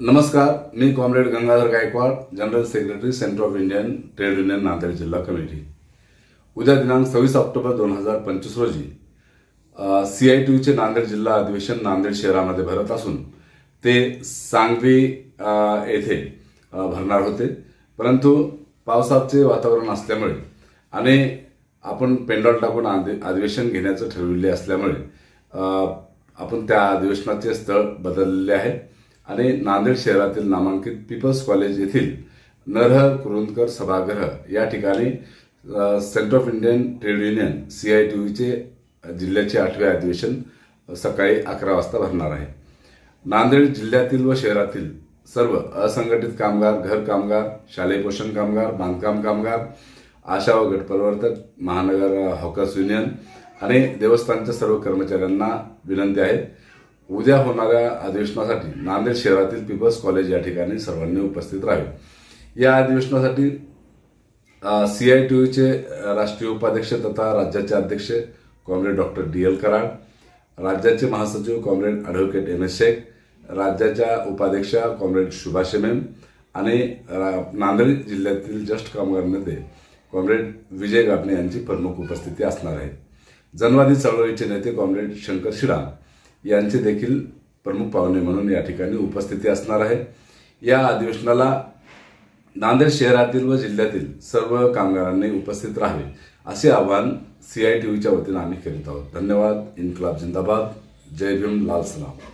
नमस्कार मी comrade Gangadhar Gaikwad general secretary Centre of Indian Trade Union Nanded जिल्हा committee. उद्या दिनांक सव्वीस ऑक्टोबर दोन हजार पंचवीस रोजी सी आय टी यूचे नांदेड जिल्हा अधिवेशन नांदेड शहरामध्ये भरत असून ते सांगवी येथे भरणार होते. परंतु पावसाचे वातावरण असल्यामुळे आणि आपण पेंडॉल टाकून अधिवेशन घेण्याचं ठरविले असल्यामुळे आपण त्या अधिवेशनाचे स्थळ बदलले आहे. आणि नांदेड शहरातील नामांकित पीपल्स कॉलेज येथील नरहर कुरुंदकर सभागृह या ठिकाणी Centre of Indian Trade Union C I T चे जिल्ह्याचे आठवे अधिवेशन सकाळी अकरा वाजता भरणार आहे. नांदेड जिल्ह्यातील व शहरातील सर्व असंघटित कामगार घर कामगार शालेय पोषण कामगार बांधकाम कामगार आशा व गटप्रवर्तक महानगर हॉकर्स युनियन आणि देवस्थानच्या सर्व कर्मचाऱ्यांना विनंती आहे. उद्या होणाऱ्या अधिवेशनासाठी नांदेड शहरातील पीपल्स कॉलेज या ठिकाणी सर्वांनी उपस्थित राहावे. या अधिवेशनासाठी सी आय टी यूचे राष्ट्रीय उपाध्यक्ष तथा राज्याचे अध्यक्ष comrade doctor D L Karad राज्याचे महासचिव comrade advocate N S Shaikh राज्याच्या उपाध्यक्षा कॉम्रेड सुभाष मेम आणि रा- नांदेड जिल्ह्यातील ज्येष्ठ नेते कॉम्रेड विजय गाभणे यांची प्रमुख उपस्थिती असणार आहे. जनवादी चळवळीचे नेते कॉम्रेड शंकर शिराम यांचे देखील प्रमुख पाहुणे म्हणून या ठिकाणी उपस्थिती असणार आहे. या अधिवेशनाला नांदेड शहरातील व जिल्ह्यातील सर्व कामगारांनी उपस्थित राहावे असे आवाहन सी आय टी व्हीच्या वतीनं आम्ही करीत आहोत. धन्यवाद. इन्कलाब जिंदाबाद. जय भीम. लाल सलाम.